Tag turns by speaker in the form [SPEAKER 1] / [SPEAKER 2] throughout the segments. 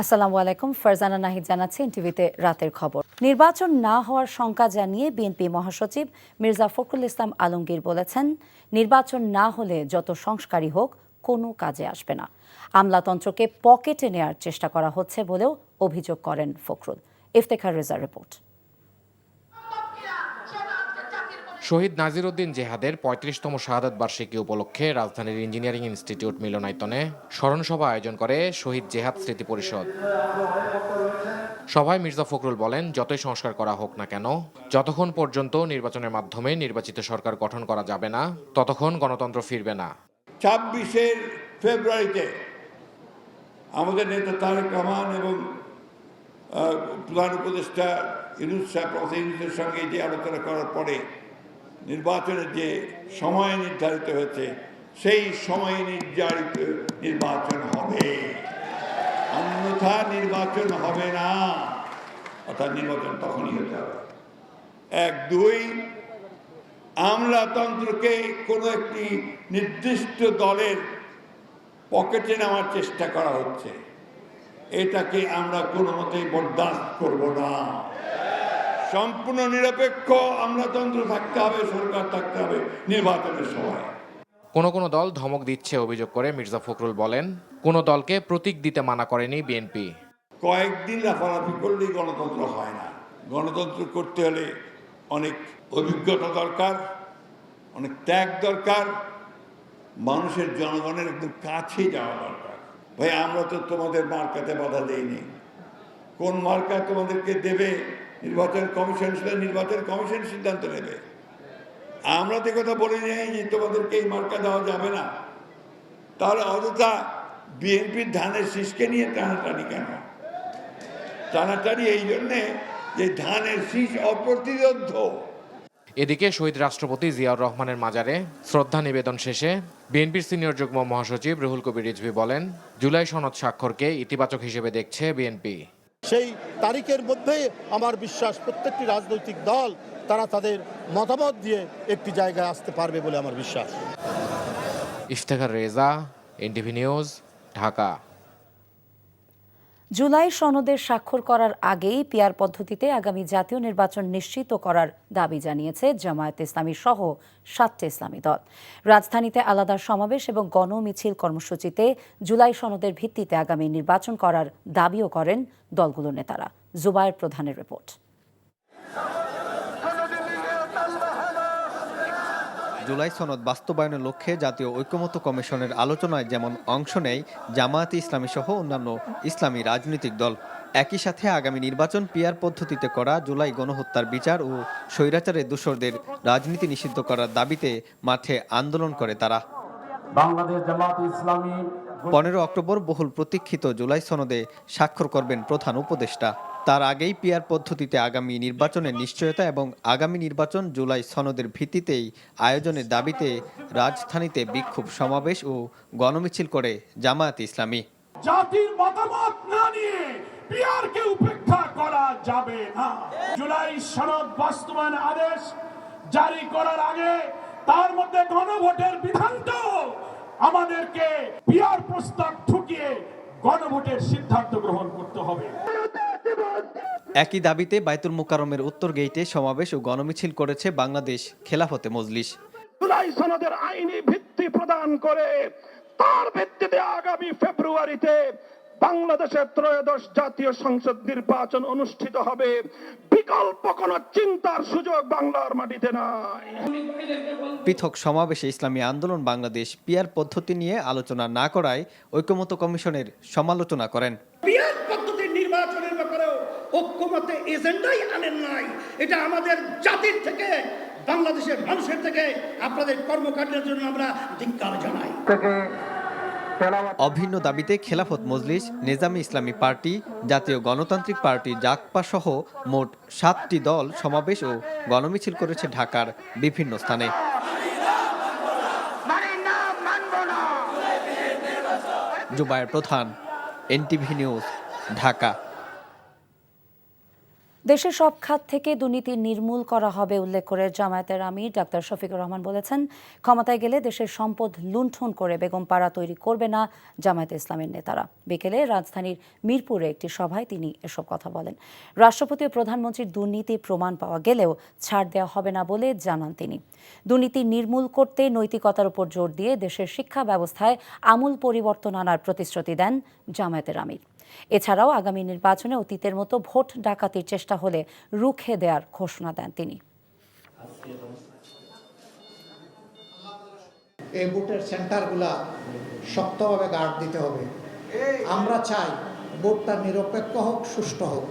[SPEAKER 1] আসসালামু আলাইকুম ফারজানা নাহিদ জানাচ্ছে টিভিতে রাতের খবর নির্বাচন না হওয়ার শঙ্কা জানিয়ে বিএনপি মহাসচিব মির্জা ফখরুল ইসলাম আলমগীর বলেছেন নির্বাচন না হলে যত সংস্কারই হোক কোনো কাজে আসবে না আমলাতন্ত্রকে পকেটে নেয়ার চেষ্টা করা হচ্ছে বলেও অভিযোগ করেন ফখরুল ইফতেখার রেজার রিপোর্ট
[SPEAKER 2] শহীদ নাজির উদ্দিন জেহাদের পঁয়ত্রিশতম শাহাদত বার্ষিকী উপলক্ষে রাজধানীর ইঞ্জিনিয়ারিং ইনস্টিটিউট মিলনায়তনে স্মরণসভা আয়োজন করে শহীদ জেহাদ স্মৃতি পরিষদ সভায় মির্জা ফখরুল বলেন যতই সংস্কার করা হোক না কেন যতক্ষণ পর্যন্ত নির্বাচনের মাধ্যমে নির্বাচিত সরকার গঠন করা যাবে না ততক্ষণ গণতন্ত্র ফিরবে না
[SPEAKER 3] ছাব্বিশের ফেব্রুয়ারিতে আমাদের নেতা তারেক রহমান এবং প্রধান উপদেষ্টা ইউনুস সঙ্গে যে আলোচনা করার পরে নির্বাচনের যে সময় নির্ধারিত হয়েছে সেই সময় নির্ধারিত নির্বাচন হবে অন্যথা নির্বাচন হবে না অর্থাৎ নির্বাচন তখনই হতে হবে এক দুই আমলাতন্ত্রকে কোনো একটি নির্দিষ্ট দলের পকেটে নেওয়ার চেষ্টা করা হচ্ছে এটাকে আমরা কোনো মতেই বরদাস্ত করবো না সম্পূর্ণ নিরপেক্ষ আমলাতন্ত্র থাকতে হবে সরকার থাকতে হবে নির্বাচনের সময়
[SPEAKER 2] কোনো কোনো দল ধমক দিচ্ছে অভিযোগ করে মির্জা ফখরুল বলেন কোনো দলকে প্রতীক দিতে মানা করেনি বিএনপি
[SPEAKER 3] কয়েকদিন লাফালাফি করলেই গণতন্ত্র হয় না গণতন্ত্র করতে হলে অনেক অভিজ্ঞতা দরকার অনেক ত্যাগ দরকার মানুষের জনগণের একদম কাছে যাওয়া দরকার ভাই আমরা তো তোমাদের মার্কাতে বাধা দেইনি কোন মার্কা তোমাদেরকে দেবে নির্বাচন কমিশন ছিল নির্বাচন কমিশন সিদ্ধান্ত নেবে আমরা তো কথা বলে নেই যে তোমাদেরকে এই মার্কা দেওয়া যাবে না তাহলে অযথা বিএনপির ধানের শীষকে নিয়ে টানাটানি কেন টানাটানি এই জন্যে যে ধানের শীষ অপ্রতিরোধ
[SPEAKER 2] এদিকে শহীদ রাষ্ট্রপতি জিয়াউর রহমানের মাজারে শ্রদ্ধা নিবেদন শেষে বিএনপির সিনিয়র যুগ্ম মহাসচিব রুহুল কবির রিজভি বলেন জুলাই সনদ স্বাক্ষরকে ইতিবাচক হিসেবে দেখছে বিএনপি
[SPEAKER 4] সেই তারিখের মধ্যে আমার বিশ্বাস প্রত্যেকটি রাজনৈতিক দল তারা তাদের মতামত দিয়ে একটি জায়গায় আসতে পারবে বলে আমার বিশ্বাস
[SPEAKER 2] Iftekhar Reza NTV news Dhaka
[SPEAKER 1] July সনদের স্বাক্ষর করার আগেই পিয়ার পদ্ধতিতে আগামী জাতীয় নির্বাচন নিশ্চিত করার দাবি জানিয়েছে জামায়াত ইসলামী সহ সাতটি ইসলামী দল রাজধানীতে আলাদা সমাবেশ এবং গণমিছিল কর্মসূচিতে জুলাই সনদের ভিত্তিতে আগামী নির্বাচন করার দাবিও করেন দলগুলোর নেতারা জুবায়ের প্রধানের রিপোর্ট
[SPEAKER 2] জুলাই সনদ বাস্তবায়নের লক্ষ্যে জাতীয় ঐক্যমত্য কমিশনের আলোচনায় যেমন অংশ নেয় জামায়াতে ইসলামী সহ অন্যান্য ইসলামী রাজনৈতিক দল একই সাথে আগামী নির্বাচন পিয়ার পদ্ধতিতে করা জুলাই গণহত্যার বিচার ও স্বৈরাচারের দোষরদের রাজনীতি নিষিদ্ধ করার দাবিতে মাঠে আন্দোলন করে তারা বাংলাদেশ ইসলামী পনেরো অক্টোবর বহুল প্রতীক্ষিত জুলাই সনদে স্বাক্ষর করবেন প্রধান উপদেষ্টা তার আগেই পিয়ার পদ্ধতিতে আগামী নির্বাচনের নিশ্চয়তা এবং আগামী নির্বাচন জুলাই সনদের ভিত্তিতেই আয়োজনের দাবিতে রাজধানীতে বিক্ষোভ সমাবেশ ও গণমিছিল করে জামায়াত ইসলামী
[SPEAKER 5] জাতির মতামত না নিয়ে পিয়ারকে উপেক্ষা করা যাবে না জুলাই সনদ বাস্তবায়ন আদেশ জারি করার আগে তার মধ্যে গণভোটের আমাদেরকে পিয়ার প্রস্তাব ঠুকিয়ে গণভোটের সিদ্ধান্ত গ্রহণ করতে হবে
[SPEAKER 2] একই দাবিতে বাইতুল মুকারমের উত্তর গেইটে সমাবেশ ও গণমিছিল করেছে বাংলাদেশ খেলাফতে মজলিস
[SPEAKER 5] সনদের আইনি ভিত্তি প্রদান করে তার ভিত্তিতে আগামী ফেব্রুয়ারিতে বাংলাদেশের ত্রয়োদশ জাতীয় সংসদ নির্বাচন অনুষ্ঠিত হবে বিকল্প কোনো চিন্তার সুযোগ বাংলার মাটিতে নাই
[SPEAKER 2] পৃথক সমাবেশে ইসলামী আন্দোলন বাংলাদেশ পিয়ার পদ্ধতি নিয়ে আলোচনা না করায় ঐক্যমত কমিশনের সমালোচনা করেন
[SPEAKER 5] পিয়ার পদ্ধতির নির্বাচনের ঐক্যমতে এজেন্ডাই আনেন নাই এটা আমাদের জাতির থেকে বাংলাদেশের মানুষের থেকে আপনাদের কর্মকাণ্ডের জন্য আমরা ধিক্কার জানাই
[SPEAKER 2] অভিন্ন দাবিতে খেলাফত মজলিস নিজামী ইসলামী পার্টি জাতীয় গণতান্ত্রিক পার্টি জাকপা সহ মোট সাতটি দল সমাবেশ ও গণমিছিল করেছে ঢাকার বিভিন্ন স্থানে জুবায়ের প্রধান এনটিভি নিউজ ঢাকা
[SPEAKER 1] দেশের সব খাত থেকে দুর্নীতি নির্মূল করা হবে উল্লেখ করে জামায়াতের আমির ডাক্তার শফিকুর রহমান বলেছেন ক্ষমতায় গেলে দেশের সম্পদ লুণ্ঠন করে বেগম পাড়া তৈরি করবে না জামায়াতে ইসলামের নেতারা বিকেলে রাজধানীর মিরপুরে একটি সভায় তিনি এসব কথা বলেন রাষ্ট্রপতি ও প্রধানমন্ত্রীর দুর্নীতি প্রমাণ পাওয়া গেলেও ছাড় দেওয়া হবে না বলে জানান তিনি দুর্নীতি নির্মূল করতে নৈতিকতার উপর জোর দিয়ে দেশের শিক্ষা ব্যবস্থায় আমূল পরিবর্তন আনার প্রতিশ্রুতি দেন জামায়াতের আমির এছাড়াও আগামী নির্বাচনে অতীতের মতো ভোট ডাকাতির চেষ্টা হলে রুখে দেওয়ার ঘোষণা দেন তিনি
[SPEAKER 6] এই ভোটের সেন্টারগুলা শক্তভাবে গার্ড দিতে হবে আমরা চাই ভোটটা নিরপেক্ষ হোক সুষ্ঠু হোক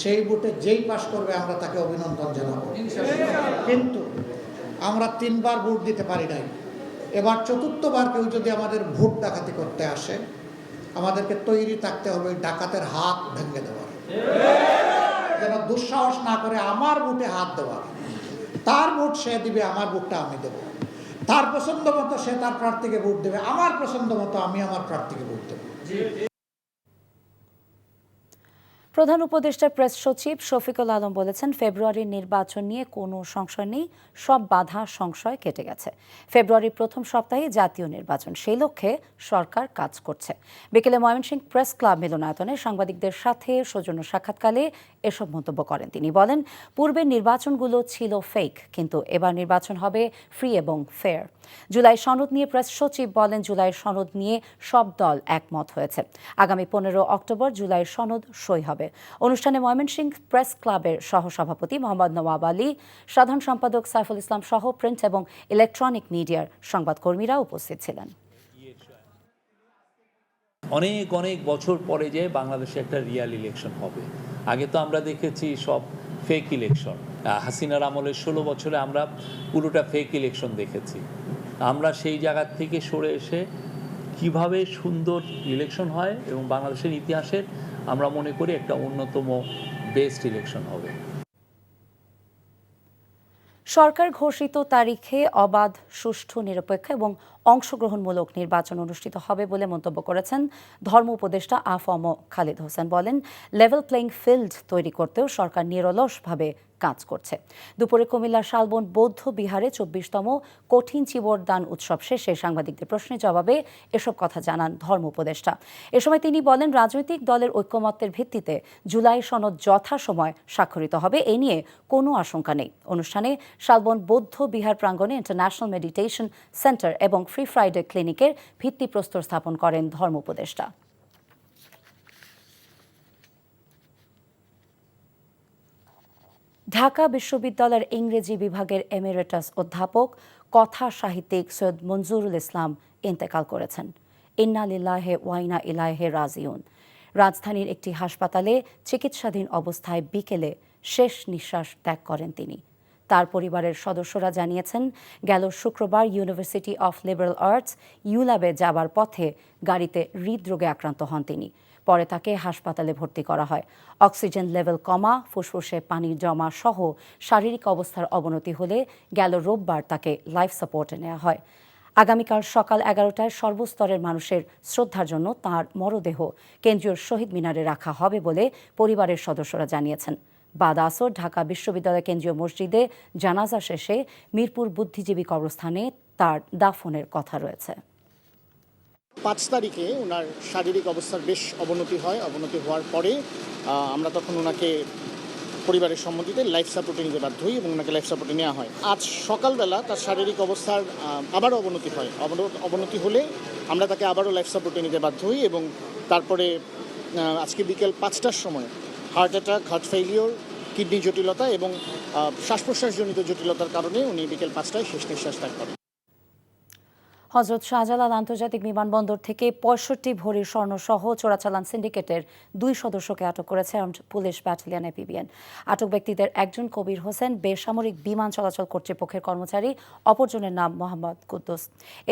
[SPEAKER 6] সেই ভোটে যেই পাশ করবে আমরা তাকে অভিনন্দন জানাব কিন্তু আমরা তিনবার ভোট দিতে পারি নাই এবার চতুর্থবার কেউ যদি আমাদের ভোট ডাকাতি করতে আসে আমাদেরকে তৈরি থাকতে হবে ডাকাতের হাত ভেঙে দেওয়ার যেন দুঃসাহস না করে আমার বুটে হাত দেওয়ার তার বুট সে দিবে আমার বুটটা আমি দেবো তার পছন্দ মতো সে তার প্রার্থীকে ভোট দেবে আমার পছন্দ মতো আমি আমার প্রার্থীকে ভোট দেবো
[SPEAKER 1] প্রধান উপদেষ্টা প্রেস সচিব শফিকুল আলম বলেছেন ফেব্রুয়ারির নির্বাচন নিয়ে কোনো সংশয় নেই সব বাধা সংশয় কেটে গেছে ফেব্রুয়ারির প্রথম সপ্তাহে জাতীয় নির্বাচন সেই লক্ষ্যে সরকার কাজ করছে বিকেলে ময়মনসিংহ প্রেস ক্লাব মিলনায়তনে সাংবাদিকদের সাথে সৌজন্য সাক্ষাৎকালে এসব মন্তব্য করেন তিনি বলেন পূর্বের নির্বাচনগুলো ছিল ফেক কিন্তু এবার নির্বাচন হবে ফ্রি এবং ফেয়ার জুলাই সনদ নিয়ে প্রেস সচিব বলেন জুলাই সনদ নিয়ে সব দল একমত হয়েছে আগামী পনেরো অক্টোবর জুলাই সনদ সই হবে অনুষ্ঠানে ময়মনসিংহ প্রেস ক্লাবের সহসভাপতি মোহাম্মদ নওয়াব আলী সাধারণ সম্পাদক সাইফুল ইসলাম সহ প্রিন্ট এবং ইলেকট্রনিক মিডিয়ার সংবাদকর্মীরা উপস্থিত ছিলেন
[SPEAKER 7] অনেক অনেক বছর পরে যে বাংলাদেশে একটা রিয়াল ইলেকশন হবে আগে তো আমরা দেখেছি সব ফেক ইলেকশন হাসিনার আমলে ষোলো বছরে আমরা পুরোটা ফেক ইলেকশন দেখেছি আমরা সেই জায়গার থেকে সরে এসে কিভাবে সুন্দর ইলেকশন হয় এবং বাংলাদেশের ইতিহাসের আমরা মনে করি একটা অন্যতম বেস্ট ইলেকশন হবে
[SPEAKER 1] সরকার ঘোষিত তারিখে অবাধ সুষ্ঠু নিরপেক্ষ এবং অংশগ্রহণমূলক নির্বাচন অনুষ্ঠিত হবে বলে মন্তব্য করেছেন ধর্ম উপদেষ্টা আফম খালিদ হোসেন বলেন লেভেল প্লেইং ফিল্ড তৈরি করতেও সরকার নিরলসভাবে কাজ করছে দুপুরে কুমিল্লার শালবন বৌদ্ধ বিহারে চব্বিশতম কঠিন চিবর দান উৎসব শেষে সাংবাদিকদের প্রশ্নের জবাবে এসব কথা জানান ধর্ম উপদেষ্টা এ সময় তিনি বলেন রাজনৈতিক দলের ঐক্যমত্যের ভিত্তিতে জুলাই সনদ যথাসময় স্বাক্ষরিত হবে এ নিয়ে কোনো আশঙ্কা নেই অনুষ্ঠানে শালবন বৌদ্ধ বিহার প্রাঙ্গনে ইন্টারন্যাশনাল মেডিটেশন সেন্টার এবং ফ্রি ফ্রাইডে ক্লিনিকের ভিত্তিপ্রস্তর স্থাপন করেন ধর্ম উপদেষ্টা ঢাকা বিশ্ববিদ্যালয়ের ইংরেজি বিভাগের এমিরেটাস অধ্যাপক কথা সাহিত্যিক সৈয়দ মঞ্জুরুল ইসলাম ইন্তেকাল করেছেন ইন্না লিল্লাহে ওয়াইনা ইলাহে রাজিউন রাজধানীর একটি হাসপাতালে চিকিৎসাধীন অবস্থায় বিকেলে শেষ নিঃশ্বাস ত্যাগ করেন তিনি তার পরিবারের সদস্যরা জানিয়েছেন গেল শুক্রবার ইউনিভার্সিটি অফ লিবারাল আর্টস ইউল্যাবে যাবার পথে গাড়িতে হৃদরোগে আক্রান্ত হন তিনি পরে তাকে হাসপাতালে ভর্তি করা হয় অক্সিজেন লেভেল কমা ফুসফুসে পানি জমা সহ শারীরিক অবস্থার অবনতি হলে গেল রোববার তাকে লাইফ সাপোর্টে নেওয়া হয় আগামীকাল সকাল এগারোটায় সর্বস্তরের মানুষের শ্রদ্ধার জন্য তার মরদেহ কেন্দ্রীয় শহীদ মিনারে রাখা হবে বলে পরিবারের সদস্যরা জানিয়েছেন বাদ আসর ঢাকা বিশ্ববিদ্যালয় কেন্দ্রীয় মসজিদে জানাজা শেষে মিরপুর বুদ্ধিজীবী কবরস্থানে তার দাফনের কথা রয়েছে
[SPEAKER 8] পাঁচ তারিখে ওনার শারীরিক অবস্থার বেশ অবনতি হয় অবনতি হওয়ার পরে আমরা তখন ওনাকে পরিবারের সম্মতিতে লাইফ সাপোর্টে নিতে বাধ্য হই এবং ওনাকে লাইফ সাপোর্টে নেওয়া হয় আজ সকালবেলা তার শারীরিক অবস্থার আবারও অবনতি হয় অবনতি হলে আমরা তাকে আবারও লাইফ সাপোর্টে নিতে বাধ্য হই এবং তারপরে আজকে বিকেল পাঁচটার সময় heart attack heart failure kidney জটিলতা এবং শ্বাস প্রশ্বাসজনিত জটিলতার কারণে উনি বিকেল পাঁচটায় শেষ নিঃশ্বাস ত্যাগ করেন
[SPEAKER 1] হজরত শাহজালাল আন্তর্জাতিক বিমানবন্দর থেকে পঁয়ষট্টি ভরি সহ চোরাচালান সিন্ডিকেটের দুই সদস্যকে আটক করেছে আর্মড পুলিশ ব্যাটালিয়ান এপিবিএন আটক ব্যক্তিদের একজন কবির হোসেন বেসামরিক বিমান চলাচল কর্তৃপক্ষের কর্মচারী অপরজনের নাম মোহাম্মদ কুদ্দুস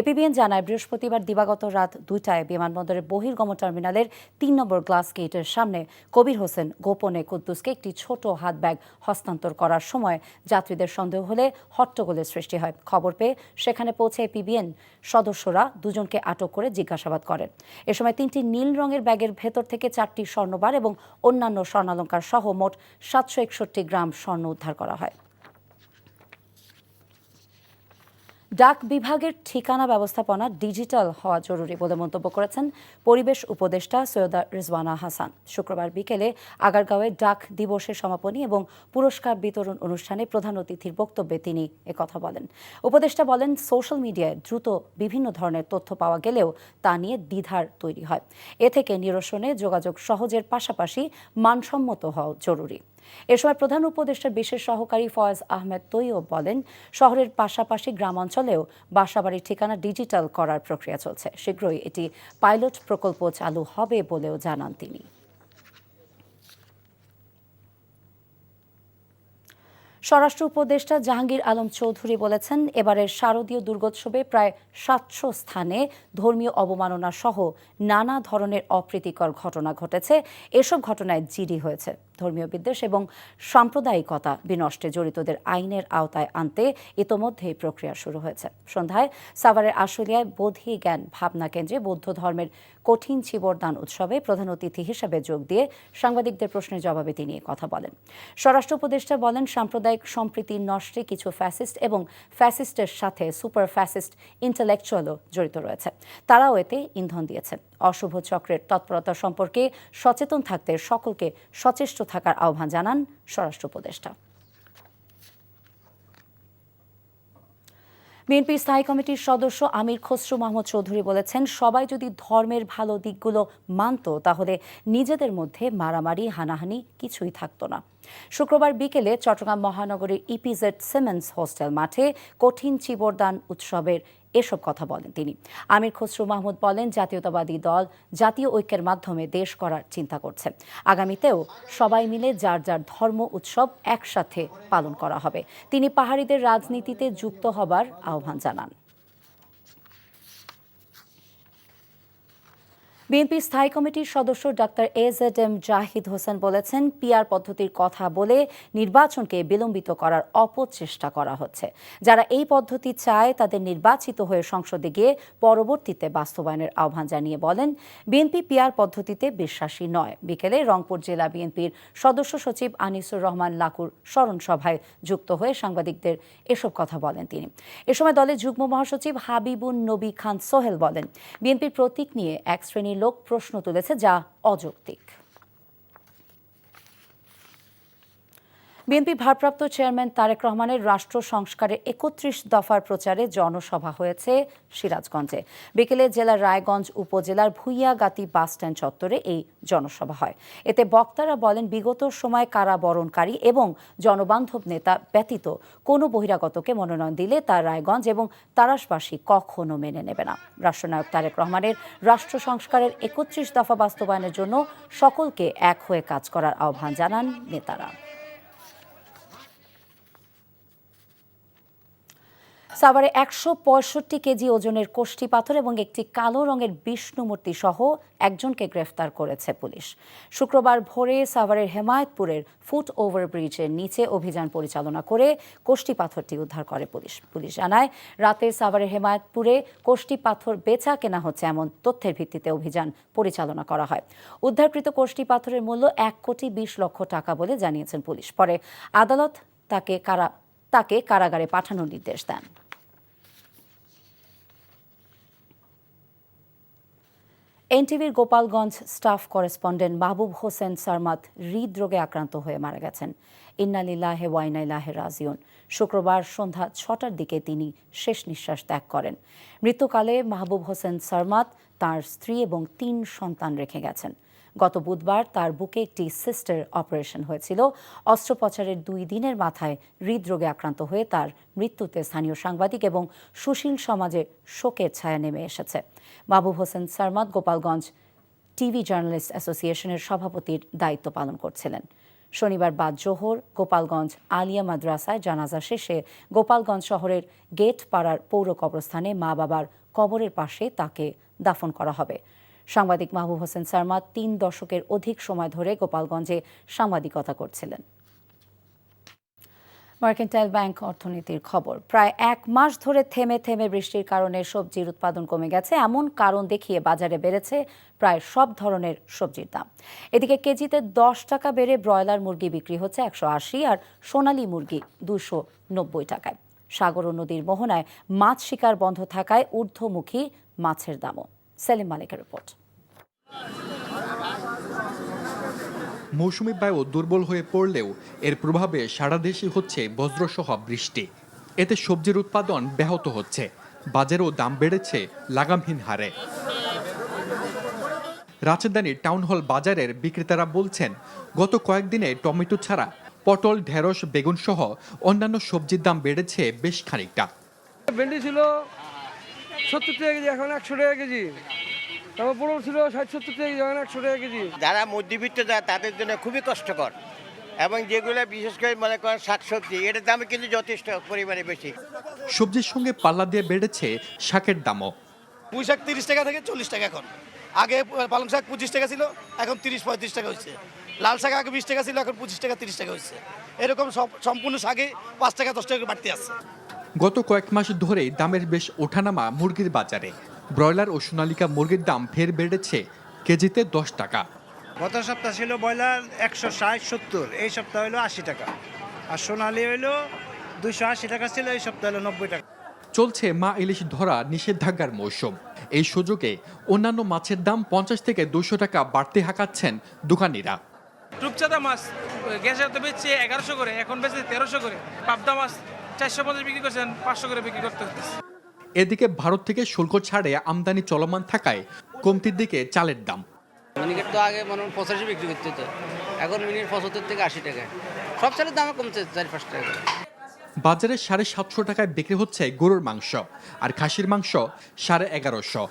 [SPEAKER 1] এপিবিএন জানায় বৃহস্পতিবার দিবাগত রাত দুইটায় বিমানবন্দরের বহির্গমন টার্মিনালের তিন নম্বর গ্লাস গেটের সামনে কবির হোসেন গোপনে কুদ্দুসকে একটি ছোট হাত ব্যাগ হস্তান্তর করার সময় যাত্রীদের সন্দেহ হলে হট্টগোলের সৃষ্টি হয় খবর পেয়ে সেখানে পৌঁছে এপিবিএন সদস্যরা দুজনকে আটক করে জিজ্ঞাসাবাদ করেন এ সময় তিনটি নীল রঙের ব্যাগের ভেতর থেকে চারটি স্বর্ণবার এবং অন্যান্য স্বর্ণালঙ্কার সহ মোট সাতশো একষট্টি গ্রাম স্বর্ণ উদ্ধার করা হয় ডাক বিভাগের ঠিকানা ব্যবস্থাপনা ডিজিটাল হওয়া জরুরি বলে মন্তব্য করেছেন পরিবেশ উপদেষ্টা সৈয়দা রিজওয়ানা হাসান শুক্রবার বিকেলে আগারগাঁওয়ে ডাক দিবসের সমাপনী এবং পুরস্কার বিতরণ অনুষ্ঠানে প্রধান অতিথির বক্তব্যে তিনি একথা বলেন উপদেষ্টা বলেন সোশ্যাল মিডিয়ায় দ্রুত বিভিন্ন ধরনের তথ্য পাওয়া গেলেও তা নিয়ে দ্বিধার তৈরি হয় এ থেকে নিরসনে যোগাযোগ সহজের পাশাপাশি মানসম্মত হওয়া জরুরি এ সময় প্রধান উপদেষ্টার বিশেষ সহকারী ফয়েজ আহমেদ তৈয়ব বলেন শহরের পাশাপাশি গ্রামাঞ্চলেও বাসাবাড়ির ঠিকানা ডিজিটাল করার প্রক্রিয়া চলছে শীঘ্রই এটি পাইলট প্রকল্প চালু হবে বলেও জানান তিনি স্বরাষ্ট্র উপদেষ্টা জাহাঙ্গীর আলম চৌধুরী বলেছেন এবারের শারদীয় দুর্গোৎসবে প্রায় সাতশো স্থানে ধর্মীয় অবমাননা সহ নানা ধরনের অপ্রীতিকর ঘটনা ঘটেছে এসব ঘটনায় জিডি হয়েছে ধর্মীয় বিদ্বেষ এবং সাম্প্রদায়িকতা বিনষ্টে জড়িতদের আইনের আওতায় আনতে ইতোমধ্যে প্রক্রিয়া শুরু হয়েছে সন্ধ্যায় সাভারের আশুলিয়ায় বোধি জ্ঞান ভাবনা কেন্দ্রে বৌদ্ধ ধর্মের কঠিন চিবরদান উৎসবে প্রধান অতিথি হিসেবে যোগ দিয়ে সাংবাদিকদের প্রশ্নের জবাবে তিনি কথা বলেন স্বরাষ্ট্র উপদেষ্টা বলেন সাম্প্রদায়িক সম্প্রীতি নষ্টে কিছু ফ্যাসিস্ট এবং ফ্যাসিস্টের সাথে সুপার ফ্যাসিস্ট ইন্টালেকচুয়ালও জড়িত রয়েছে তারাও এতে ইন্ধন দিয়েছেন অশুভ চক্রের তৎপরতা সম্পর্কে সচেতন থাকতে সকলকে সচেষ্ট থাকার আহ্বান জানান স্বরাষ্ট্র উপদেষ্টা বিএনপি স্থায়ী কমিটির সদস্য আমির খসরু মাহমুদ চৌধুরী বলেছেন সবাই যদি ধর্মের ভালো দিকগুলো মানত তাহলে নিজেদের মধ্যে মারামারি হানাহানি কিছুই থাকতো না শুক্রবার বিকেলে চট্টগ্রাম মহানগরের ইপিজেড সিমেন্স হোস্টেল মাঠে কঠিন চিবরদান উৎসবের এসব কথা বলেন তিনি আমির খসরু মাহমুদ বলেন জাতীয়তাবাদী দল জাতীয় ঐক্যের মাধ্যমে দেশ করার চিন্তা করছে আগামীতেও সবাই মিলে যার যার ধর্ম উৎসব একসাথে পালন করা হবে তিনি পাহাড়িদের রাজনীতিতে যুক্ত হবার আহ্বান জানান বিএনপি স্থায়ী কমিটির সদস্য doctor A Z M Zahid Hossain বলেছেন পিআর পদ্ধতির কথা বলে নির্বাচনকে বিলম্বিত করার অপচেষ্টা করা হচ্ছে যারা এই পদ্ধতি চায় তাদের নির্বাচিত হয়ে সংসদে গিয়ে পরবর্তীতে বাস্তবায়নের আহ্বান জানিয়ে বলেন বিএনপি পিআর পদ্ধতিতে বিশ্বাসী নয় বিকেলে রংপুর জেলা বিএনপির সদস্য সচিব আনিসুর রহমান লাকুর স্মরণ সভায় যুক্ত হয়ে সাংবাদিকদের এসব কথা বলেন তিনি এ সময় দলের যুগ্ম মহাসচিব হাবিবুন নবী খান সোহেল বলেন বিএনপির প্রতীক নিয়ে এক শ্রেণীর লোক প্রশ্ন তুলেছে যা অযৌক্তিক বিএনপি ভারপ্রাপ্ত চেয়ারম্যান তারেক রহমানের রাষ্ট্র সংস্কারের একত্রিশ দফার প্রচারে জনসভা হয়েছে সিরাজগঞ্জে বিকেলে জেলার রায়গঞ্জ উপজেলার ভুইয়াগাতি বাসস্ট্যান্ড চত্বরে এই জনসভা হয় এতে বক্তারা বলেন বিগত সময় কারাবরণকারী এবং জনবান্ধব নেতা ব্যতীত কোনো বহিরাগতকে মনোনয়ন দিলে তার রায়গঞ্জ এবং তারাসবাসী কখনো মেনে নেবে না রাষ্ট্রনায়ক তারেক রহমানের রাষ্ট্র সংস্কারের একত্রিশ দফা বাস্তবায়নের জন্য সকলকে এক হয়ে কাজ করার আহ্বান জানান নেতারা সাভারে একশো পঁয়ষট্টি কেজি ওজনের কোষ্ঠী পাথর এবং একটি কালো রঙের বিষ্ণুমূর্তি সহ একজনকে গ্রেফতার করেছে পুলিশ শুক্রবার ভোরে সাভারের হেমায়তপুরের ফুট ওভার ব্রিজের নিচে অভিযান পরিচালনা করে কোষ্ঠী পাথরটি উদ্ধার করে পুলিশ পুলিশ জানায় রাতে সাভারের হেমায়তপুরে কোষ্ঠী পাথর বেচা কেনা হচ্ছে এমন তথ্যের ভিত্তিতে অভিযান পরিচালনা করা হয় উদ্ধারকৃত কোষ্ঠী পাথরের মূল্য এক কোটি বিশ লক্ষ টাকা বলে জানিয়েছেন পুলিশ পরে আদালত তাকে কারা তাকে কারাগারে পাঠানোর নির্দেশ দেন এনটিভির গোপালগঞ্জ স্টাফ করেসপন্ডেন্ট মাহবুব হোসেন সারমাত হৃদরোগে আক্রান্ত হয়ে মারা গেছেন ইন্নালিল্লাহে ওয়াইনাইলাহে রাজিউন শুক্রবার সন্ধ্যা ছটার দিকে তিনি শেষ নিঃশ্বাস ত্যাগ করেন মৃত্যুকালে মাহবুব হোসেন সারমাত তার স্ত্রী এবং তিন সন্তান রেখে গেছেন গত বুধবার তার বুকে একটি সিস্টার অপারেশন হয়েছিল অস্ত্রোপচারের দুই দিনের মাথায় হৃদরোগে আক্রান্ত হয়ে তার মৃত্যুতে স্থানীয় সাংবাদিক এবং সুশীল সমাজে শোকের ছায়া নেমে এসেছে মাহবুব হোসেন সারমাদ গোপালগঞ্জ টিভি জার্নালিস্ট অ্যাসোসিয়েশনের সভাপতির দায়িত্ব পালন করছিলেন শনিবার বাদ জোহর গোপালগঞ্জ আলিয়া মাদ্রাসায় জানাজা শেষে গোপালগঞ্জ শহরের গেট পাড়ার পৌর কবরস্থানে মা বাবার কবরের পাশে তাকে দাফন করা হবে সাংবাদিক মাহবুব হোসেন শর্মা তিন দশকের অধিক সময় ধরে গোপালগঞ্জে সাংবাদিকতা করছিলেন মার্কেন্টাইল ব্যাংক অর্থনীতির খবর প্রায় এক মাস ধরে থেমে থেমে বৃষ্টির কারণে সবজির উৎপাদন কমে গেছে এমন কারণ দেখিয়ে বাজারে বেড়েছে প্রায় সব ধরনের সবজির দাম এদিকে কেজিতে দশ টাকা বেড়ে ব্রয়লার মুরগি বিক্রি হচ্ছে একশো আশি আর সোনালী মুরগি দুশো নব্বই টাকায় সাগর ও নদীর মোহনায় মাছ শিকার বন্ধ থাকায় ঊর্ধ্বমুখী মাছের দামও সেলিম মালিকের রিপোর্ট
[SPEAKER 2] মৌসুমি বায়ু দুর্বল হয়ে পড়লেও এর প্রভাবে সারা দেশে হচ্ছে বজ্রসহ বৃষ্টি এতে সবজির উৎপাদন ব্যাহত হচ্ছে বাজারেও দাম বেড়েছে লাগামহীন হারে রাজধানীর টাউন হল বাজারের বিক্রেতারা বলছেন গত কয়েকদিনে টমেটো ছাড়া পটল ঢেঁড়স বেগুন সহ অন্যান্য সবজির দাম বেড়েছে বেশ খানিকটা
[SPEAKER 9] ভেন্ডি ছিল সত্তর টাকা কেজি এখন একশো টাকা কেজি তারপর পনেরো ছিল ষাট সত্তর টাকা কেজি এখন একশো টাকা কেজি
[SPEAKER 10] যারা মধ্যবিত্ত যায় তাদের জন্য খুবই কষ্টকর এবং যেগুলো বিশেষ করে মনে করেন শাকসবজি এটার দাম কিন্তু যথেষ্ট পরিমাণে বেশি
[SPEAKER 2] সবজির সঙ্গে পাল্লা দিয়ে বেড়েছে শাকের দামও
[SPEAKER 11] পুঁই শাক তিরিশ টাকা থেকে চল্লিশ টাকা এখন আগে পালং শাক পঁচিশ টাকা ছিল এখন তিরিশ পঁয়ত্রিশ টাকা হচ্ছে লাল শাক আগে বিশ টাকা ছিল এখন পঁচিশ টাকা তিরিশ টাকা হচ্ছে এরকম সব সম্পূর্ণ শাকে পাঁচ টাকা দশ টাকা বাড়তে আছে
[SPEAKER 2] গত কয়েক মাস ধরে দামের বেশ ওঠানামা মুরগির বাজারে ব্রয়লার ও সোনালিকা মুরগির দাম ফের বেড়েছে কেজিতে দশ টাকা
[SPEAKER 12] গত সপ্তাহ ছিল ব্রয়লার একশো ষাট সত্তর এই সপ্তাহ হলো আশি টাকা আর সোনালি হলো দুশো আশি টাকা ছিল এই সপ্তাহ হলো নব্বই টাকা
[SPEAKER 2] চলছে মা ইলিশ ধরা নিষেধাজ্ঞার মৌসুম এই সুযোগে অন্যান্য মাছের দাম পঞ্চাশ থেকে দুশো টাকা বাড়তে হাঁকাচ্ছেন দোকানিরা
[SPEAKER 13] রূপচাঁদা মাছ গ্যাসে তো বেচছে এগারোশো করে এখন বেচছে তেরোশো করে পাবদা মাছ চারশো পঞ্চাশ বিক্রি করছেন পাঁচশো করে বিক্রি করতে হচ্ছে
[SPEAKER 2] এদিকে ভারত থেকে শুল্ক ছাড়ে আমদানি চলমান থাকায় কমতির দিকে চালের দাম
[SPEAKER 14] মিনিকেট তো আগে মনে হয় পঁচাশি বিক্রি করতে হতো এখন মিনিট পঁচাত্তর থেকে আশি টাকা সব চালের দাম কমছে চার পাঁচ টাকা
[SPEAKER 2] বাজারে সাড়ে সাতশো টাকায় বিক্রি হচ্ছে গরুর মাংস আর খাসির মাংস সাড়ে এগারোশো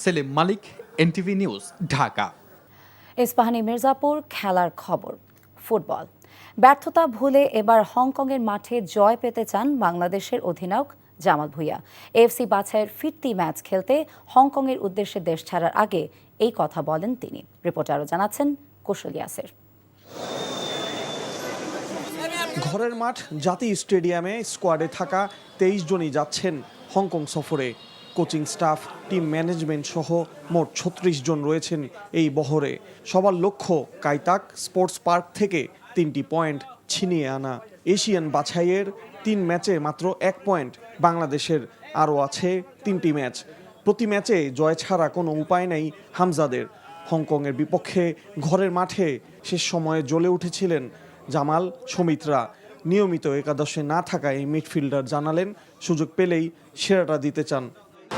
[SPEAKER 2] সেলিম মালিক এনটিভি নিউজ ঢাকা
[SPEAKER 1] ইস্পাহানি মির্জাপুর খেলার খবর ফুটবল ব্যর্থতা ভুলে এবার হংকংয়ের মাঠে জয় পেতে চান বাংলাদেশের অধিনায়ক জামাল ভুইয়া এফসি বাছাইয়ের ফিরতি ম্যাচ খেলতে হংকংয়ের উদ্দেশ্যে দেশ ছাড়ার আগে এই কথা বলেন তিনি রিপোর্টারও জানাচ্ছেন কৌশলী আসের
[SPEAKER 2] ঘরের মাঠ জাতি স্টেডিয়ামে স্কোয়াডে থাকা তেইশ জনই যাচ্ছেন হংকং সফরে কোচিং স্টাফ টিম ম্যানেজমেন্ট সহ মোট ছত্রিশ জন রয়েছেন এই বহরে সবার লক্ষ্য কাইতাক স্পোর্টস পার্ক থেকে তিনটি পয়েন্ট ছিনিয়ে আনা এশিয়ান বাছাইয়ের তিন ম্যাচে মাত্র এক পয়েন্ট বাংলাদেশের আরও আছে তিনটি ম্যাচ প্রতি ম্যাচে জয় ছাড়া কোনো উপায় নেই হামজাদের হংকংয়ের বিপক্ষে ঘরের মাঠে শেষ সময়ে জ্বলে উঠেছিলেন জামাল সমিত্রা নিয়মিত একাদশে না থাকায় এই মিডফিল্ডার জানালেন সুযোগ পেলেই সেরাটা দিতে চান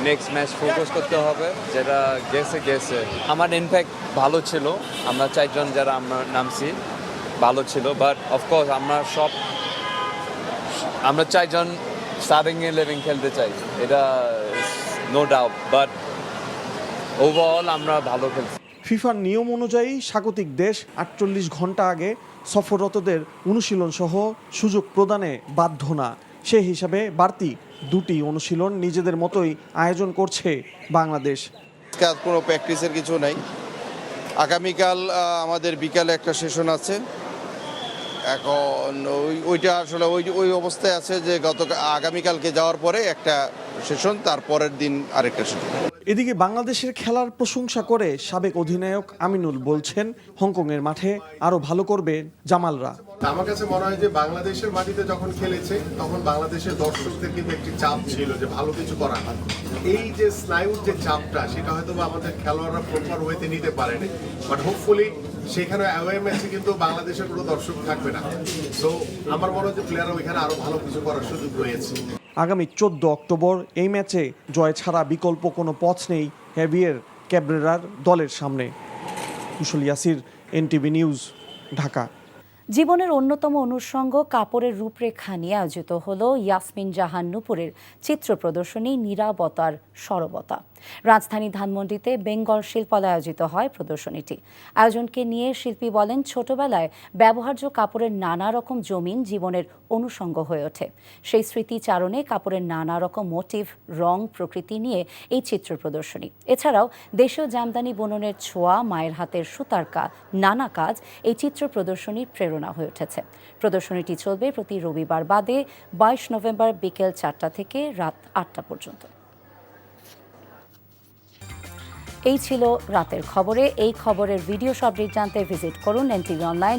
[SPEAKER 15] নেক্সট ম্যাচ ফোকাস করতে হবে যেটা গেছে গেছে আমার ইনফ্যাক্ট ভালো ছিল আমরা চারজন যারা আমরা নামছি ভালো ছিল বাট অফকোর্স আমরা সব আমরা চাই স্টার্টিং স্টার্টিংয়ে লেভিং খেলতে চাই এটা নো ডাউট বাট ওভারঅল আমরা ভালো খেলছি
[SPEAKER 2] ফিফার নিয়ম অনুযায়ী স্বাগতিক দেশ আটচল্লিশ ঘন্টা আগে সফররতদের অনুশীলন সহ সুযোগ প্রদানে বাধ্য না সে হিসাবে বাড়তি দুটি অনুশীলন নিজেদের মতোই আয়োজন করছে বাংলাদেশ
[SPEAKER 16] কোনো প্র্যাকটিসের কিছু নাই আগামীকাল আমাদের বিকালে একটা সেশন আছে এখন ওই ওইটা আসলে ওই ওই অবস্থায় আছে যে গত আগামীকালকে যাওয়ার পরে একটা সেশন তারপরের দিন আরেকটা সেশন
[SPEAKER 2] এদিকে বাংলাদেশের খেলার প্রশংসা করে সাবেক অধিনায়ক আমিনুল বলছেন হংকংয়ের মাঠে আরও ভালো করবে জামালরা
[SPEAKER 17] আমার কাছে মনে হয় যে বাংলাদেশের মাটিতে যখন খেলেছে তখন বাংলাদেশের দর্শকদের কিন্তু একটি চাপ ছিল যে ভালো কিছু করা এই যে স্নায়ুর যে চাপটা সেটা হয়তো আমাদের খেলোয়াড়রা প্রপার ওয়েতে নিতে পারেনি বাট হোপফুলি সেখানে অ্যাওয়ে ম্যাচে কিন্তু বাংলাদেশের কোনো দর্শক থাকবে না তো আমার মনে হয় যে প্লেয়াররা ওইখানে আরও ভালো কিছু করার সুযোগ রয়েছে
[SPEAKER 2] আগামী চোদ্দ অক্টোবর এই ম্যাচে জয় ছাড়া বিকল্প কোনো পথ নেই হ্যাভিয়ের ক্যাবরেরার দলের সামনে কুশল ইয়াসির এনটিভি নিউজ ঢাকা
[SPEAKER 1] জীবনের অন্যতম অনুষঙ্গ কাপড়ের রূপরেখা নিয়ে আয়োজিত হল ইয়াসমিন জাহান নুপুরের চিত্র প্রদর্শনী নিরাবতার সরবতা রাজধানী ধানমন্ডিতে বেঙ্গল শিল্পালয় আয়োজিত হয় প্রদর্শনীটি আয়োজনকে নিয়ে শিল্পী বলেন ছোটবেলায় ব্যবহার্য কাপড়ের নানা রকম জমিন জীবনের অনুষঙ্গ হয়ে ওঠে সেই স্মৃতিচারণে কাপড়ের নানা রকম মোটিভ রং প্রকৃতি নিয়ে এই চিত্র প্রদর্শনী এছাড়াও দেশীয় জামদানি বুননের ছোঁয়া মায়ের হাতের সুতার কাজ নানা কাজ এই চিত্র প্রদর্শনীর প্রেরণ শিরোনাম হয়ে উঠেছে প্রদর্শনীটি চলবে প্রতি রবিবার বাদে বাইশ নভেম্বর বিকেল চারটা থেকে রাত আটটা পর্যন্ত এই ছিল রাতের খবরে এই খবরের ভিডিও সবডেট জানতে ভিজিট করুন NTV online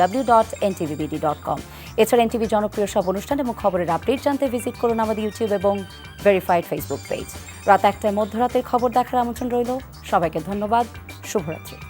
[SPEAKER 1] W dot NTV BD dot com এছাড়া এনটিভি জনপ্রিয় সব অনুষ্ঠান এবং খবরের আপডেট জানতে ভিজিট করুন আমাদের ইউটিউব এবং ভেরিফাইড ফেসবুক পেজ রাত একটায় মধ্যরাতের খবর দেখার আমন্ত্রণ রইল সবাইকে ধন্যবাদ শুভরাত্রি